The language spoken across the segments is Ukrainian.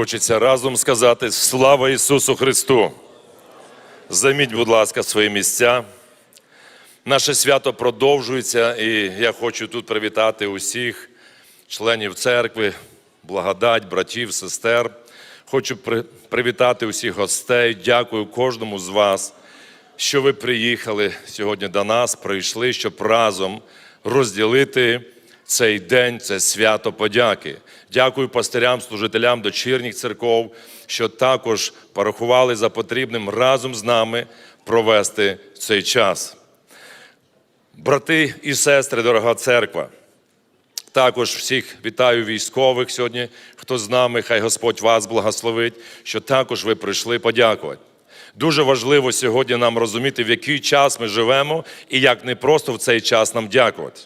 Хочеться разом сказати слава Ісусу Христу. Займіть, будь ласка, свої місця. Наше свято продовжується, і я хочу тут привітати усіх членів церкви, благодать, братів, сестер. Хочу привітати усіх гостей. Дякую кожному з вас, що ви приїхали сьогодні до нас, прийшли, щоб разом розділити цей день, це свято подяки. Дякую пастирям, служителям дочірніх церков, що також порахували за потрібним разом з нами провести цей час. Брати і сестри, дорога церква, також всіх вітаю військових сьогодні, хто з нами, хай Господь вас благословить, що також ви прийшли подякувати. Дуже важливо сьогодні нам розуміти, в який час ми живемо і як не просто в цей час нам дякувати.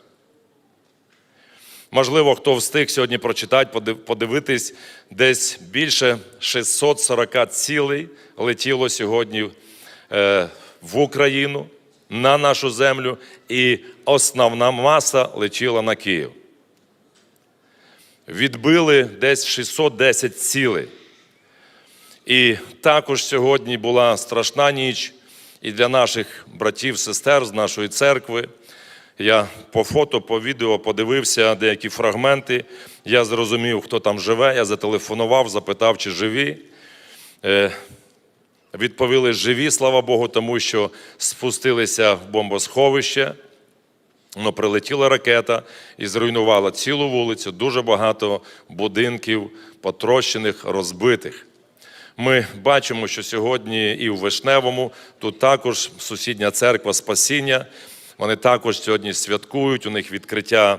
Можливо, хто встиг сьогодні прочитати, подивитись, десь більше 640 цілей летіло сьогодні е, в Україну, на нашу землю, і основна маса летіла на Київ. Відбили десь 610 цілей. І також сьогодні була страшна ніч і для наших братів, сестер з нашої церкви. Я по фото, по відео подивився деякі фрагменти. Я зрозумів, хто там живе. Я зателефонував, запитав, чи живі. Е, Відповіли живі, слава Богу, тому що спустилися в бомбосховище. Ну, прилетіла ракета і зруйнувала цілу вулицю, дуже багато будинків, потрощених, розбитих. Ми бачимо, що сьогодні і в Вишневому, тут також сусідня церква Спасіння. Вони також сьогодні святкують, у них відкриття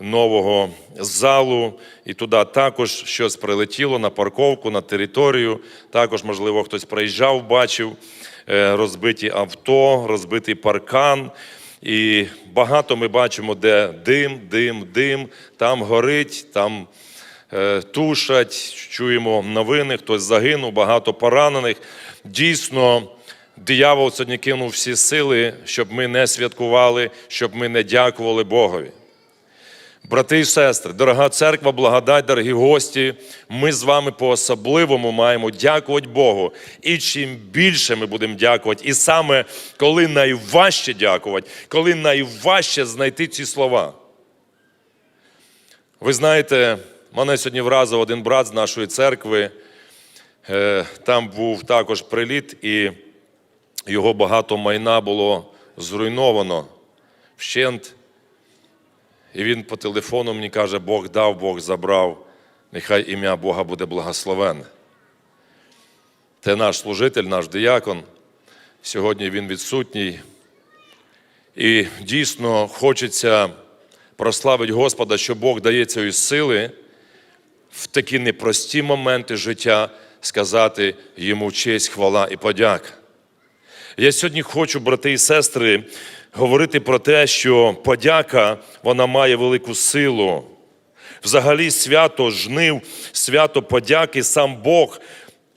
нового залу, і туди також щось прилетіло на парковку, на територію. Також, можливо, хтось приїжджав, бачив е, розбиті авто, розбитий паркан. І багато ми бачимо, де дим, дим, дим, там горить, там е, тушать, чуємо новини, хтось загинув, багато поранених. Дійсно, диявол сьогодні кинув всі сили, щоб ми не святкували, щоб ми не дякували Богові. Брати і сестри, дорога церква, благодать, дорогі гості, ми з вами по-особливому маємо дякувати Богу. І чим більше ми будемо дякувати, і саме коли найважче дякувати, коли найважче знайти ці слова. Ви знаєте, мене сьогодні вразив один брат з нашої церкви. Е, Там був також приліт, і його багато майна було зруйновано вщент. І він по телефону мені каже, Бог дав, Бог забрав, нехай ім'я Бога буде благословенне. Це наш служитель, наш диякон. Сьогодні він відсутній. І дійсно хочеться прославити Господа, що Бог дає цієї сили в такі непрості моменти життя сказати йому честь, хвала і подяка. Я сьогодні хочу, брати і сестри, говорити про те, що подяка вона має велику силу. Взагалі, свято жнив, свято подяки сам Бог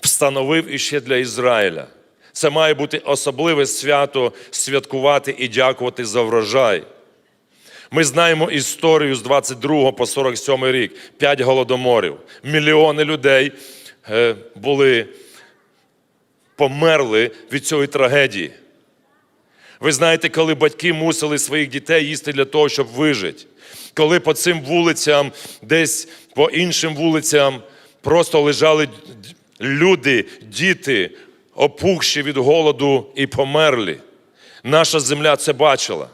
встановив іще для Ізраїля. Це має бути особливе свято святкувати і дякувати за врожай. Ми знаємо історію з 22 по 47 рік, п'ять голодоморів. Мільйони людей е, були померли від цієї трагедії. Ви знаєте, коли батьки мусили своїх дітей їсти для того, щоб вижити. Коли по цим вулицям, десь по іншим вулицям просто лежали люди, діти, опухші від голоду і померлі. Наша земля це бачила.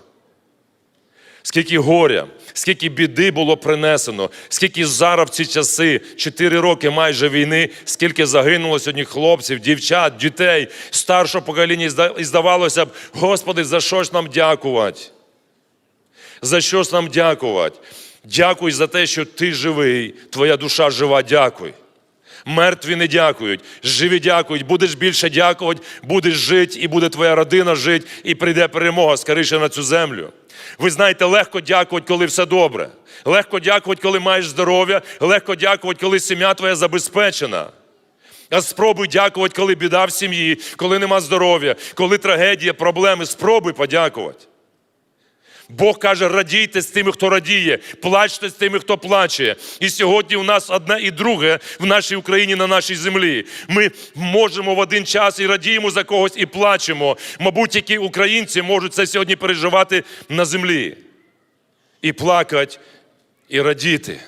Скільки горя, скільки біди було принесено, скільки зараз в ці часи, 4 роки майже війни, скільки загинуло сьогодні хлопців, дівчат, дітей, старшого покоління. І здавалося б, Господи, за що ж нам дякувати? За що ж нам дякувати? Дякуй за те, що ти живий, твоя душа жива, дякуй. Мертві не дякують, живі дякують. Будеш більше дякувати, будеш жити, і буде твоя родина жити, і прийде перемога скоріше на цю землю. Ви знаєте, легко дякувати, коли все добре. Легко дякувати, коли маєш здоров'я, легко дякувати, коли сім'я твоя забезпечена. А спробуй дякувати, коли біда в сім'ї, коли нема здоров'я, коли трагедія, проблеми. Спробуй подякувати. Бог каже, радійте з тими, хто радіє, плачте з тими, хто плаче. І сьогодні у нас одне і друге в нашій Україні на нашій землі. Ми можемо в один час і радіємо за когось, і плачемо. Мабуть, які українці можуть це сьогодні переживати на землі. І плакати, і радіти.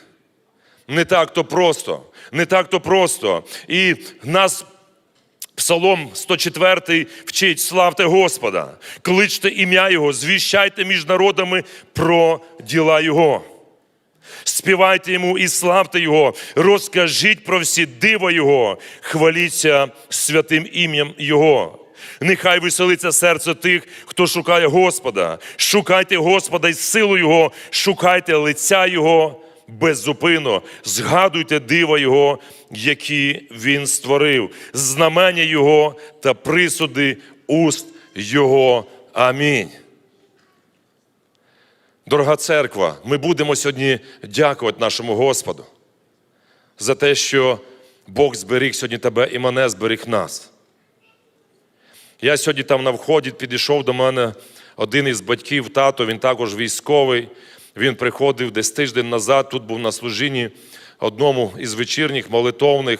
Не так то просто, не так то просто. І нас Псалом 104 вчить славте Господа, кличте ім'я Його, звіщайте між народами про діла Його. Співайте йому і славте Його, розкажіть про всі дива Його, хваліться святим ім'ям Його. Нехай веселиться серце тих, хто шукає Господа. Шукайте Господа й силу Його, шукайте лиця Його беззупинно, згадуйте дива Його, які Він створив, знамення Його та присуди уст Його. Амінь. Дорога церква, ми будемо сьогодні дякувати нашому Господу за те, що Бог зберіг сьогодні тебе і мене зберіг нас. Я сьогодні там на вході підійшов до мене один із батьків, тато, він також військовий. Він приходив десь тиждень назад, тут був на служінні одному із вечірніх молитовних.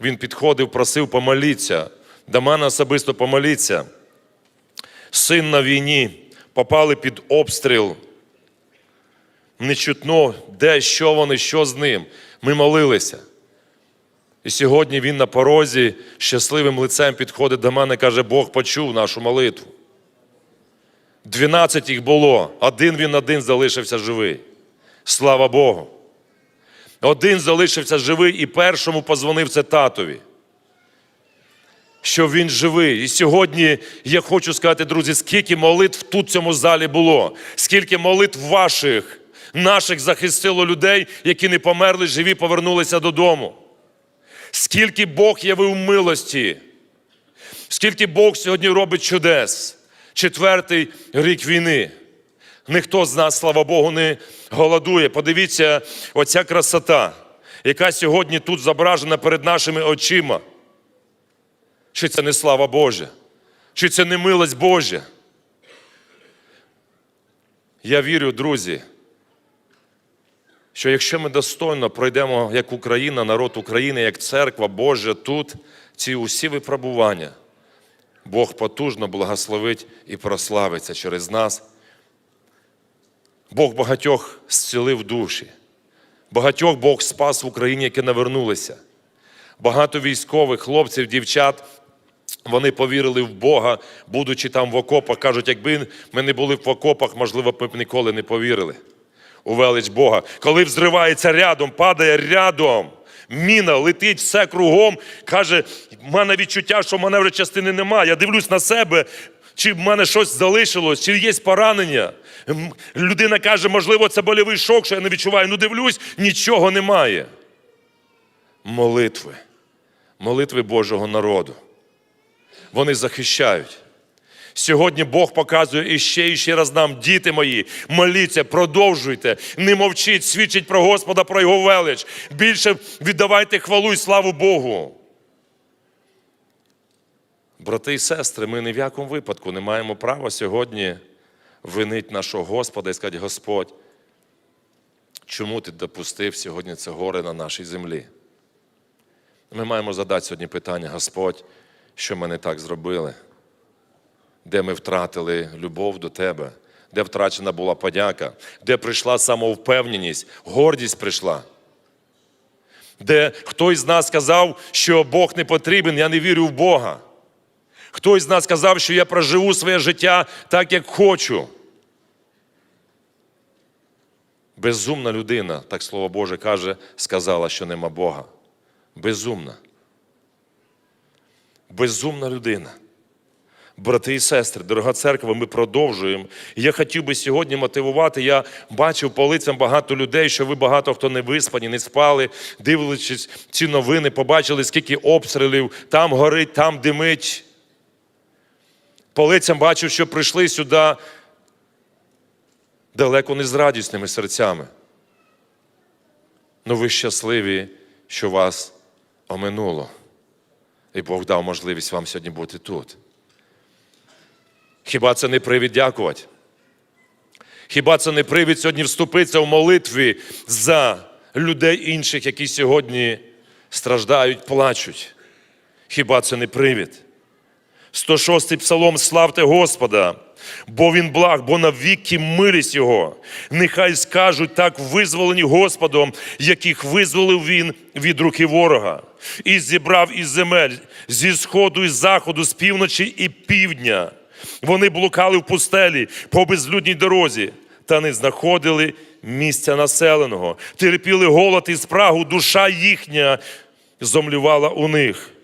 Він підходив, просив помоліться. До мене особисто помоліться. Син на війні, попали під обстріл. Не чутно, де, що вони, що з ним. Ми молилися. І сьогодні він на порозі щасливим лицем підходить до мене і каже, Бог почув нашу молитву. Дванадцять їх було, один він один залишився живий. Слава Богу. Один залишився живий і першому позвонив це татові. Що він живий. І сьогодні я хочу сказати, друзі, скільки молитв тут в цьому залі було, скільки молитв ваших, наших захистило людей, які не померли, живі, повернулися додому. Скільки Бог явив милості, скільки Бог сьогодні робить чудес. Четвертий рік війни. Ніхто з нас, слава Богу, не голодує. Подивіться, оця красота, яка сьогодні тут зображена перед нашими очима. Чи це не слава Божа? Чи це не милость Божа? Я вірю, друзі, що якщо ми достойно пройдемо як Україна, народ України, як церква Божа тут, ці усі випробування, Бог потужно благословить і прославиться через нас. Бог багатьох зцілив душі, багатьох Бог спас в Україні, які навернулися. Багато військових, хлопців, дівчат, вони повірили в Бога, будучи там в окопах. Кажуть, якби ми не були в окопах, можливо, б ми б ніколи не повірили у велич Бога. Коли взривається рядом, падає рядом. Міна летить все кругом, каже, в мене відчуття, що вже частини немає. Я дивлюсь на себе, чи в мене щось залишилось, чи є поранення. Людина каже, можливо, це больовий шок, що я не відчуваю. Ну дивлюсь, нічого немає. Молитви, молитви Божого народу. Вони захищають. Сьогодні Бог показує іще і ще раз нам, діти мої, моліться, продовжуйте, не мовчіть, свідчіть про Господа, про Його велич. Більше віддавайте хвалу і славу Богу. Брати і сестри, ми ні в якому випадку не маємо права сьогодні винити нашого Господа і сказати, Господь, чому ти допустив сьогодні це горе на нашій землі? Ми маємо задати сьогодні питання, Господь, що ми не так зробили, де ми втратили любов до Тебе, де втрачена була подяка, де прийшла самовпевненість, гордість прийшла. Де хтось з нас сказав, що Бог не потрібен, я не вірю в Бога. Хтось з нас сказав, що я проживу своє життя так, як хочу. Безумна людина, так слово Боже каже, сказала, що нема Бога. Безумна. Безумна людина. Брати і сестри, дорога церква, ми продовжуємо. І Я хотів би сьогодні мотивувати. Я бачив по лицям багато людей, що ви багато хто не виспані, не спали, дивлячись ці новини, побачили, скільки обстрілів, там горить, там димить. По лицям бачив, що прийшли сюди далеко не з радісними серцями. Ну ви щасливі, що вас оминуло. І Бог дав можливість вам сьогодні бути тут. Хіба це не привід дякувати? Хіба це не привід сьогодні вступитися в молитві за людей інших, які сьогодні страждають, плачуть? Хіба це не привід? 106-й псалом Славте Господа, бо Він благ, бо навіки милість Його. Нехай скажуть так визволені Господом, яких визволив Він від руки ворога, і зібрав із земель зі сходу і заходу, з півночі і півдня. Вони блукали в пустелі по безлюдній дорозі, та не знаходили місця населеного, терпіли голод і спрагу, душа їхня зомлювала у них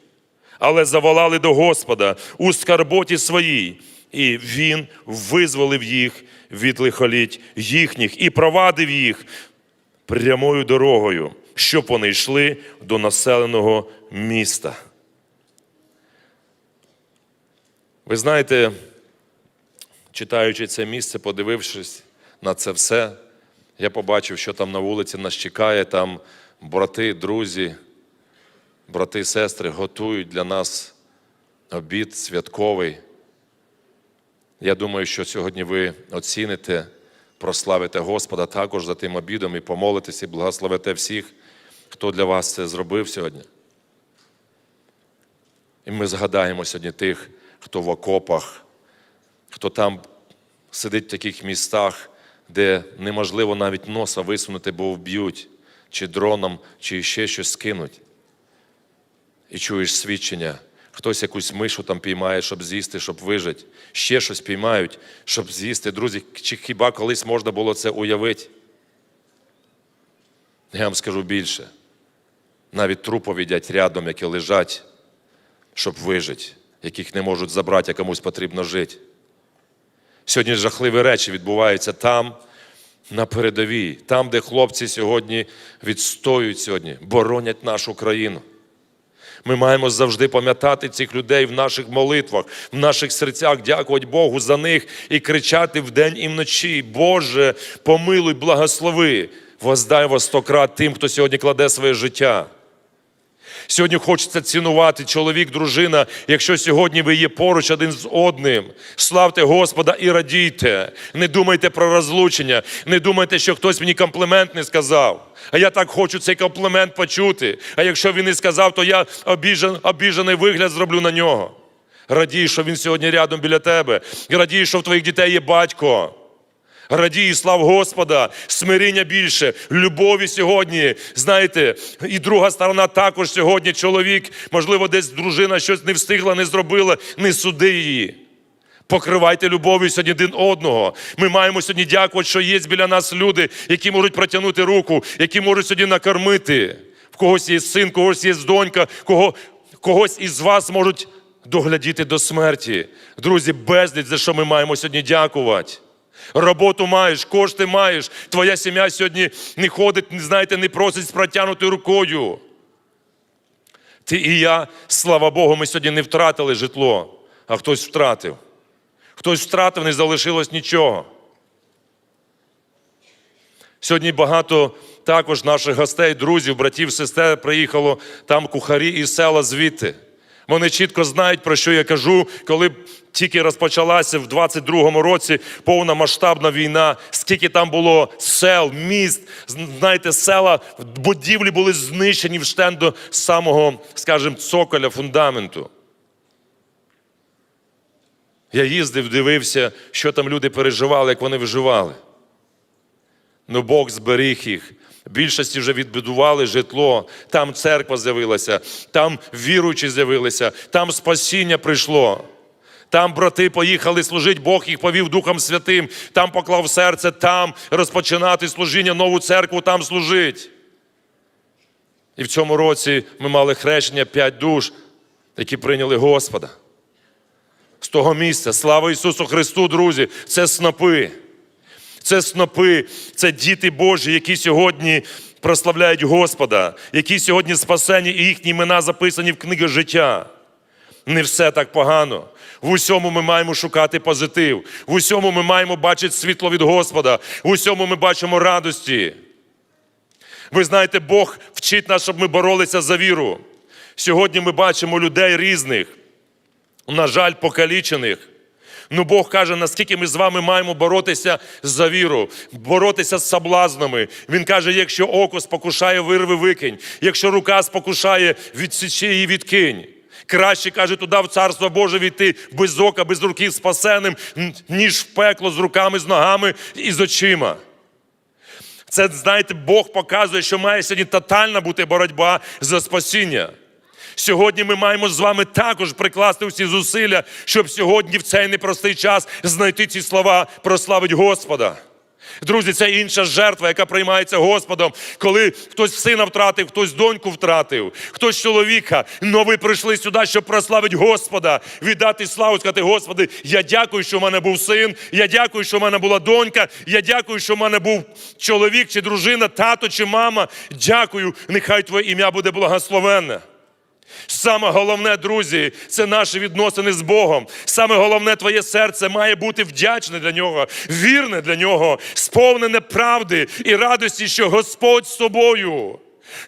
але заволали до Господа у скарботі своїй, і Він визволив їх від лихоліть їхніх і провадив їх прямою дорогою, щоб вони йшли до населеного міста. Ви знаєте, читаючи це місце, подивившись на це все, я побачив, що там на вулиці нас чекає, там брати, друзі, брати і сестри готують для нас обід святковий. Я думаю, що сьогодні ви оціните, прославите Господа також за тим обідом і помолитесь, і благословите всіх, хто для вас це зробив сьогодні. І ми згадаємо сьогодні тих, хто в окопах, хто там сидить в таких містах, де неможливо навіть носа висунути, бо вб'ють, чи дроном, чи ще щось скинуть і чуєш свідчення. Хтось якусь мишу там піймає, щоб з'їсти, щоб вижити. Ще щось піймають, щоб з'їсти. Друзі, чи хіба колись можна було це уявити? Я вам скажу більше. Навіть трупи їдять рядом, які лежать, щоб вижити, яких не можуть забрати, а комусь потрібно жити. Сьогодні жахливі речі відбуваються там, на передовій, там, де хлопці сьогодні відстоюють сьогодні, боронять нашу країну. Ми маємо завжди пам'ятати цих людей в наших молитвах, в наших серцях, дякувати Богу за них і кричати вдень і вночі. Боже, помилуй, благослови, воздай во стократ тим, хто сьогодні кладе своє життя. Сьогодні хочеться цінувати чоловік, дружина, якщо сьогодні ви є поруч один з одним. Славте Господа і радійте. Не думайте про розлучення, не думайте, що хтось мені комплімент не сказав. А я так хочу цей комплімент почути. А якщо він не сказав, то я обіжен, обіжений вигляд зроблю на нього. Радій, що він сьогодні рядом біля тебе. Радій, що в твоїх дітей є батько. Радій, слав Господа, смиріння більше, любові сьогодні. Знаєте, і друга сторона також сьогодні чоловік, можливо, десь дружина щось не встигла, не зробила, не суди її. Покривайте любов'ю сьогодні один одного. Ми маємо сьогодні дякувати, що є біля нас люди, які можуть протягнути руку, які можуть сьогодні накормити. В когось є син, в когось є донька, кого, когось із вас можуть доглядіти до смерті. Друзі, безліч, за що ми маємо сьогодні дякувати. Роботу маєш, кошти маєш. Твоя сім'я сьогодні не ходить, не знаєте, не просить з протягнутою рукою. Ти і я, слава Богу, ми сьогодні не втратили житло, а хтось втратив. Хтось втратив, не залишилось нічого. Сьогодні багато також наших гостей, друзів, братів, сестер приїхало там кухарі із села звідти. Вони чітко знають, про що я кажу, коли тільки розпочалася в 22-му році повномасштабна війна, скільки там було сел, міст, знаєте, села, будівлі були знищені вштен до самого, скажімо, цоколя, фундаменту. Я їздив, дивився, що там люди переживали, як вони виживали. Ну, Бог зберіг їх. Більшості вже відбудували житло, там церква з'явилася, там віруючі з'явилися, там спасіння прийшло. Там брати поїхали служити, Бог їх повів Духом Святим, там поклав серце, там розпочинати служіння, нову церкву, там служить. І в цьому році ми мали хрещення п'ять душ, які прийняли Господа. З того місця, слава Ісусу Христу, друзі, це снопи. Це снопи, це діти Божі, які сьогодні прославляють Господа, які сьогодні спасені, і їхні імена записані в книги життя. Не все так погано. В усьому ми маємо шукати позитив. В усьому ми маємо бачити світло від Господа. В усьому ми бачимо радості. Ви знаєте, Бог вчить нас, щоб ми боролися за віру. Сьогодні ми бачимо людей різних, на жаль, покалічених. Ну Бог каже, наскільки ми з вами маємо боротися за віру, боротися з соблазнами. Він каже, якщо око спокушає, вирви викинь, якщо рука спокушає, відсічи її відкинь. Краще, каже, туди в царство Боже війти без ока, без руки спасеним, ніж в пекло з руками, з ногами і з очима. Це, знаєте, Бог показує, що має сьогодні тотальна бути боротьба за спасіння. Сьогодні ми маємо з вами також прикласти всі зусилля, щоб сьогодні, в цей непростий час, знайти ці слова прославить Господа. Друзі, це інша жертва, яка приймається Господом, коли хтось сина втратив, хтось доньку втратив, хтось чоловіка. Но ви прийшли сюди, щоб прославити Господа, віддати славу, сказати, Господи, я дякую, що в мене був син, я дякую, що в мене була донька, я дякую, що в мене був чоловік чи дружина, тато чи мама. Дякую, нехай Твоє ім'я буде благословенне. Саме головне, друзі, це наші відносини з Богом. Саме головне, твоє серце має бути вдячне для нього, вірне для нього, сповнене правди і радості, що Господь з тобою.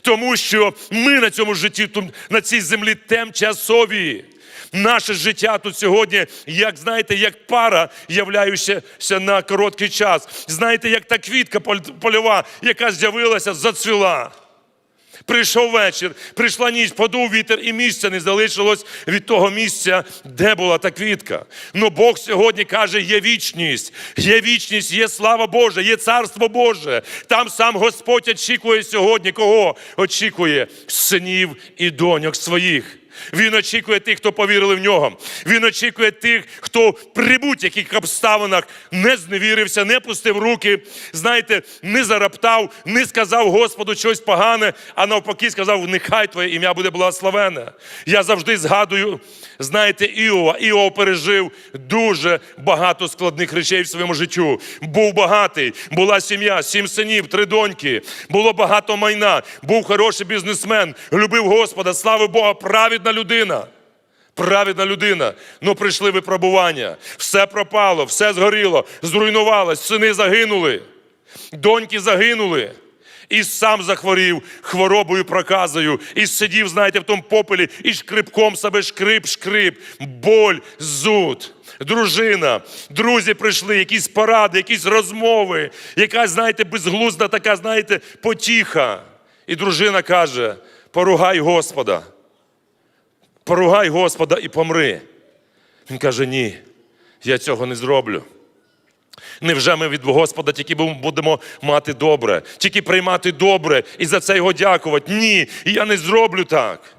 Тому що ми на цьому житті, на цій землі тимчасові. Наше життя тут сьогодні, як знаєте, як пара, являючася на короткий час. Знаєте, як та квітка польова, яка з'явилася, зацвіла. Прийшов вечір, прийшла ніч, подув вітер, і місця не залишилось від того місця, де була та квітка. Ну Бог сьогодні каже: є вічність, є вічність, є слава Божа, є царство Боже. Там сам Господь очікує сьогодні. Кого очікує? Синів і доньок своїх. Він очікує тих, хто повірили в нього. Він очікує тих, хто при будь-яких обставинах не зневірився, не пустив руки, знаєте, не зараптав, не сказав Господу щось погане, а навпаки сказав: нехай Твоє ім'я буде благословене. Я завжди згадую, знаєте, Іова. Іов пережив дуже багато складних речей в своєму життю. Був багатий, була сім'я, сім синів, три доньки, було багато майна, був хороший бізнесмен, любив Господа, славив Бога, праведна людина. Праведна людина. Ну прийшли випробування. Все пропало, все згоріло, зруйнувалось, сини загинули, доньки загинули. І сам захворів хворобою проказою, і сидів, знаєте, в тому попелі, і шкрипком себе шкрип, шкрип, боль, зуд. Дружина, друзі прийшли, якісь поради, якісь розмови, якась, знаєте, безглузда така, знаєте, потіха. І дружина каже: поругай Господа, поругай Господа і помри. Він каже: ні, я цього не зроблю. Невже ми від Господа тільки будемо мати добре, тільки приймати добре і за це його дякувати? Ні, я не зроблю так.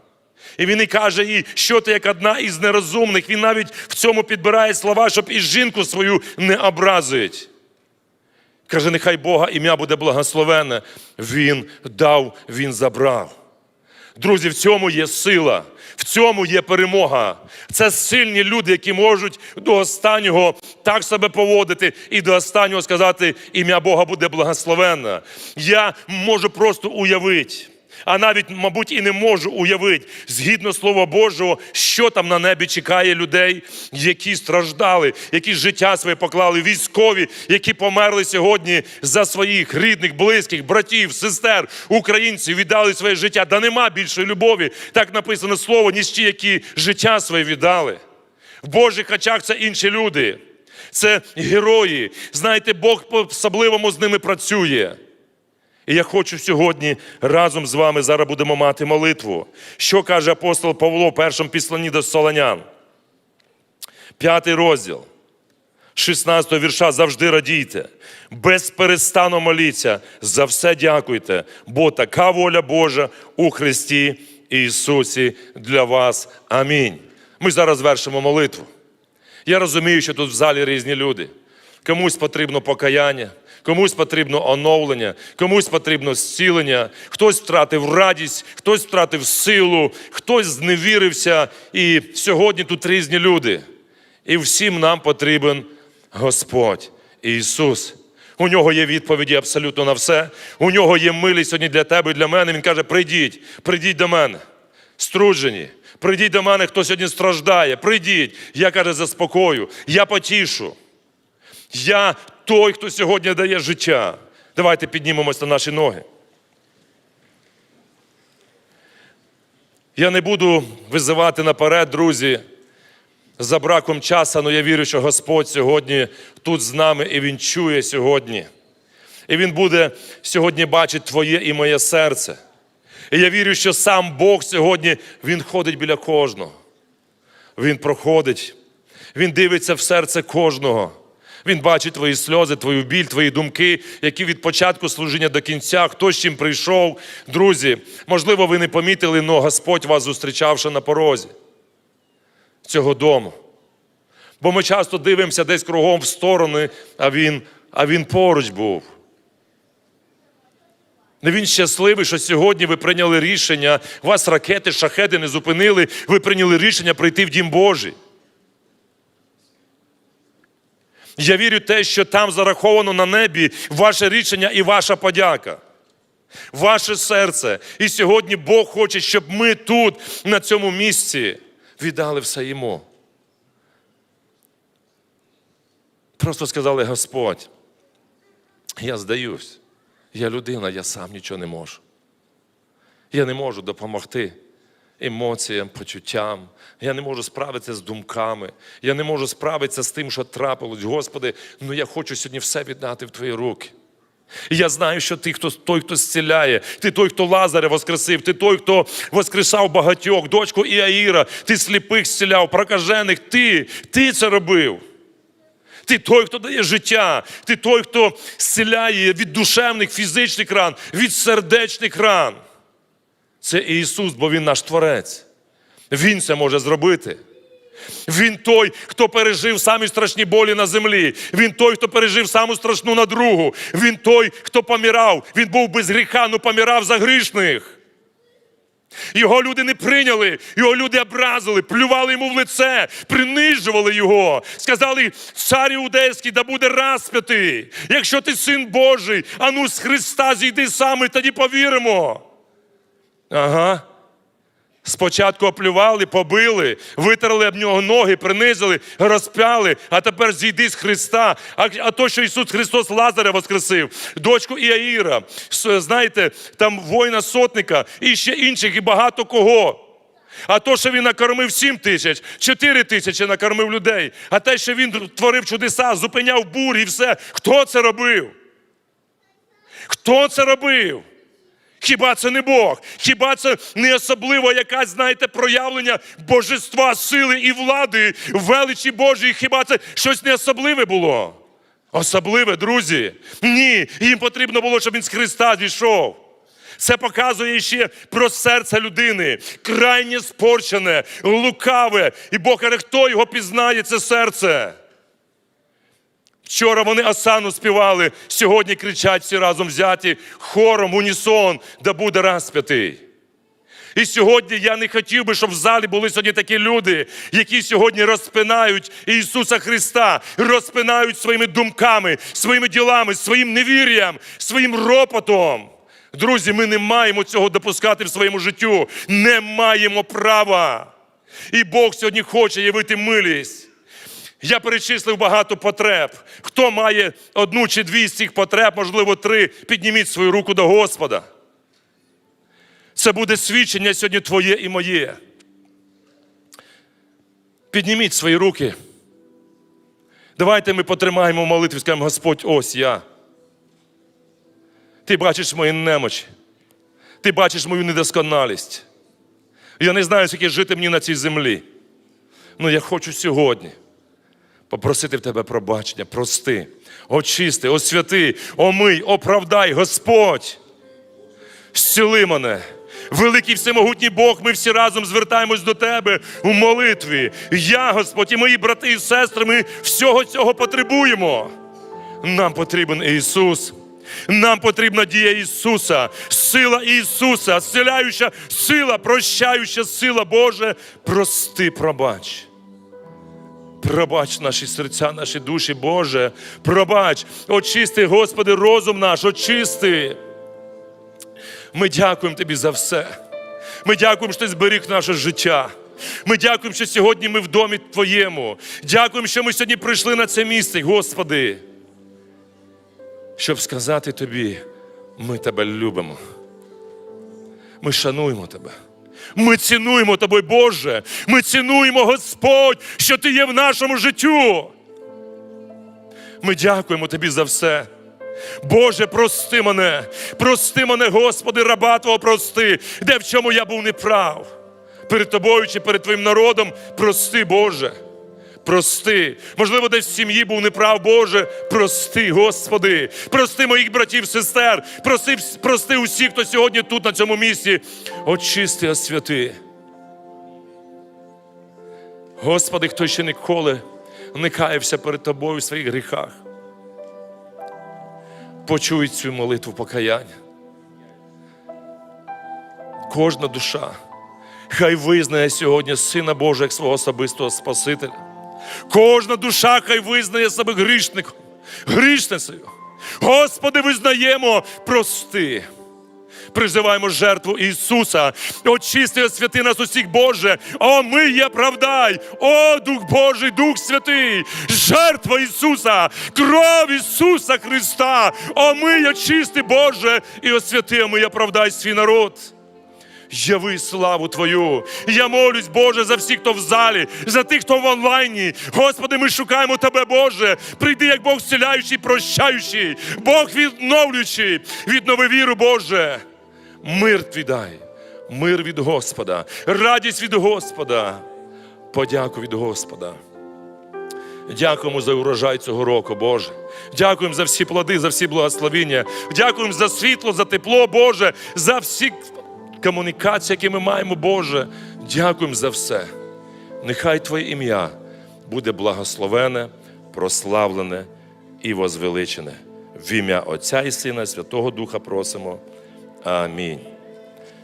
І він і каже, і що ти як одна із нерозумних. Він навіть в цьому підбирає слова, щоб і жінку свою не образить. Каже, нехай Бога ім'я буде благословенне. Він дав, він забрав. Друзі, в цьому є сила, в цьому є перемога. Це сильні люди, які можуть до останнього так себе поводити і до останнього сказати, ім'я Бога буде благословенне. Я можу просто уявити. А навіть, мабуть, і не можу уявити, згідно Слова Божого, що там на небі чекає людей, які страждали, які життя своє поклали, військові, які померли сьогодні за своїх рідних, близьких, братів, сестер, українців, віддали своє життя. Да нема більшої любові. Так написано слово, ніж ті, які життя своє віддали. В Божих очах це інші люди, це герої. Знаєте, Бог по-особливому з ними працює. І я хочу сьогодні разом з вами зараз будемо мати молитву. Що каже апостол Павло в першому післанні до Солонян? П'ятий розділ, 16 вірша завжди радійте, без перестану моліться, за все дякуйте, бо така воля Божа у Христі Ісусі для вас. Амінь. Ми зараз вершимо молитву. Я розумію, що тут в залі різні люди. Комусь потрібно покаяння, комусь потрібно оновлення, комусь потрібно зцілення, хтось втратив радість, хтось втратив силу, хтось зневірився. І сьогодні тут різні люди. І всім нам потрібен Господь Ісус. У нього є відповіді абсолютно на все. У нього є милість сьогодні для тебе і для мене. Він каже: прийдіть, прийдіть до мене, струджені. Прийдіть до мене, хто сьогодні страждає. Прийдіть. Я каже, заспокою, я потішу. Я той, хто сьогодні дає життя. Давайте піднімемось на наші ноги. Я не буду визивати наперед, друзі. за браком часу, але я вірю, що Господь сьогодні тут з нами і Він чує сьогодні. І Він буде сьогодні бачити твоє і моє серце. І я вірю, що сам Бог сьогодні Він ходить біля кожного. Він проходить, Він дивиться в серце кожного. Він бачить твої сльози, твою біль, твої думки, які від початку служіння до кінця, хто з чим прийшов. Друзі, можливо, ви не помітили, але Господь вас зустрічавши на порозі цього дому. Бо ми часто дивимося десь кругом в сторони, а він, а він поруч був. Не він щасливий, що сьогодні ви прийняли рішення, вас ракети, шахеди не зупинили, ви прийняли рішення прийти в Дім Божий. Я вірю те, що там зараховано на небі ваше рішення і ваша подяка. Ваше серце. І сьогодні Бог хоче, щоб ми тут, на цьому місці, віддали все йому. Просто сказали, Господь, я здаюсь, я людина, я сам нічого не можу. Я не можу допомогти емоціям, почуттям. Я не можу справитися з думками. Я не можу справитися з тим, що трапилось. Господи, ну я хочу сьогодні все віддати в Твої руки. І я знаю, що ти хто, той, хто зціляє, ти той, хто Лазаря воскресив, ти той, хто воскресав багатьох, дочку Іаїра, ти сліпих зціляв, прокажених, ти, ти це робив. Ти той, хто дає життя, ти той, хто зціляє від душевних, фізичних ран, від сердечних ран. Це Ісус, бо Він наш Творець. Він це може зробити. Він той, хто пережив самі страшні болі на землі. Він той, хто пережив саму страшну надругу. Він той, хто помирав. Він був без гріха, але помирав за грішних. Його люди не прийняли, його люди образили, плювали йому в лице, принижували його. Сказали, цар іудейський, да буде розп'ятий. Якщо ти син Божий, ану з Христа зійди сам, тоді повіримо. Ага. Спочатку оплювали, побили, витерли об нього ноги, принизили, розп'яли, а тепер зійди з Христа. А, а то, що Ісус Христос Лазаря воскресив, дочку Іаїра, знаєте, там воїна сотника і ще інших, і багато кого. А то, що він накормив 7 тисяч, 4 тисячі накормив людей, а те, що він творив чудеса, зупиняв бурі і все. Хто це робив? Хто це робив? Хіба це не Бог? Хіба це не особливо якась, знаєте, проявлення божества, сили і влади, величі Божої? Хіба це щось не особливе було? Особливе, друзі? Ні, їм потрібно було, щоб він з Христа зійшов. Це показує ще про серце людини, крайнє спорчене, лукаве. І Бог каже, хто його пізнає, це серце. Вчора вони Асану співали, сьогодні кричать всі разом взяті хором, унісон, да буде розп'ятий. І сьогодні я не хотів би, щоб в залі були сьогодні такі люди, які сьогодні розпинають Ісуса Христа, розпинають своїми думками, своїми ділами, своїм невір'ям, своїм ропотом. Друзі, ми не маємо цього допускати в своєму життю. Не маємо права. І Бог сьогодні хоче явити милість. Я перечислив багато потреб. Хто має одну чи дві з цих потреб, можливо, три, підніміть свою руку до Господа. Це буде свідчення сьогодні твоє і моє. Підніміть свої руки. Давайте ми потримаємо в молитві, скажемо, Господь, ось я. Ти бачиш мої немочі. Ти бачиш мою недосконалість. Я не знаю, скільки жити мені на цій землі. Ну я хочу сьогодні попросити в тебе пробачення, прости, очисти, освяти, омий, оправдай, Господь. Зціли мене. Великий всемогутній Бог, ми всі разом звертаємось до Тебе у молитві. Я, Господь, і мої брати і сестри, ми всього цього потребуємо. Нам потрібен Ісус. Нам потрібна дія Ісуса, сила Ісуса, зціляюча сила, прощаюча сила Боже. Прости, пробач. Пробач наші серця, наші душі, Боже. Пробач, очисти, Господи, розум наш, очисти. Ми дякуємо Тобі за все. Ми дякуємо, що ти зберіг наше життя. Ми дякуємо, що сьогодні ми в домі Твоєму. Дякуємо, що ми сьогодні прийшли на це місце, Господи. Щоб сказати Тобі, ми Тебе любимо. Ми шануємо Тебе. Ми цінуємо Тобою, Боже. Ми цінуємо, Господь, що Ти є в нашому життю. Ми дякуємо Тобі за все. Боже, прости мене, прости мене, Господи, раба Твого прости, де в чому я був неправ. Перед тобою чи перед Твоїм народом, прости, Боже. Прости, можливо, десь в сім'ї був неправ, Боже. Прости, Господи, прости моїх братів, сестер, прости, прости усіх, хто сьогодні тут, на цьому місці. Очисти, освяти. Господи, хто ще ніколи не каявся перед Тобою в своїх гріхах. Почуй цю молитву покаяння. Кожна душа хай визнає сьогодні Сина Божого як свого особистого Спасителя. Кожна душа хай визнає себе грішником, грішницею. Господи, визнаємо, прости. Призиваємо жертву Ісуса, очисти, освяти нас усіх, Боже. О, ми є правдай, о Дух Божий, Дух Святий, жертва Ісуса, кров Ісуса Христа. О, ми очисти, Боже, і освяти, ми є правдай свій народ. Яви славу Твою. Я молюсь, Боже, за всіх, хто в залі, за тих, хто в онлайні. Господи, ми шукаємо Тебе, Боже. Прийди, як Бог зціляючий, прощаючий, Бог відновлюючий. Віднови віру, Боже. Мир твій дай, мир від Господа, радість від Господа, подяку від Господа. Дякуємо за урожай цього року, Боже. Дякуємо за всі плоди, за всі благословіння. Дякуємо за світло, за тепло, Боже, за всі комунікації, які ми маємо, Боже. Дякуємо за все. Нехай Твоє ім'я буде благословене, прославлене і возвеличене. В ім'я Отця і Сина, Святого Духа просимо. Амінь.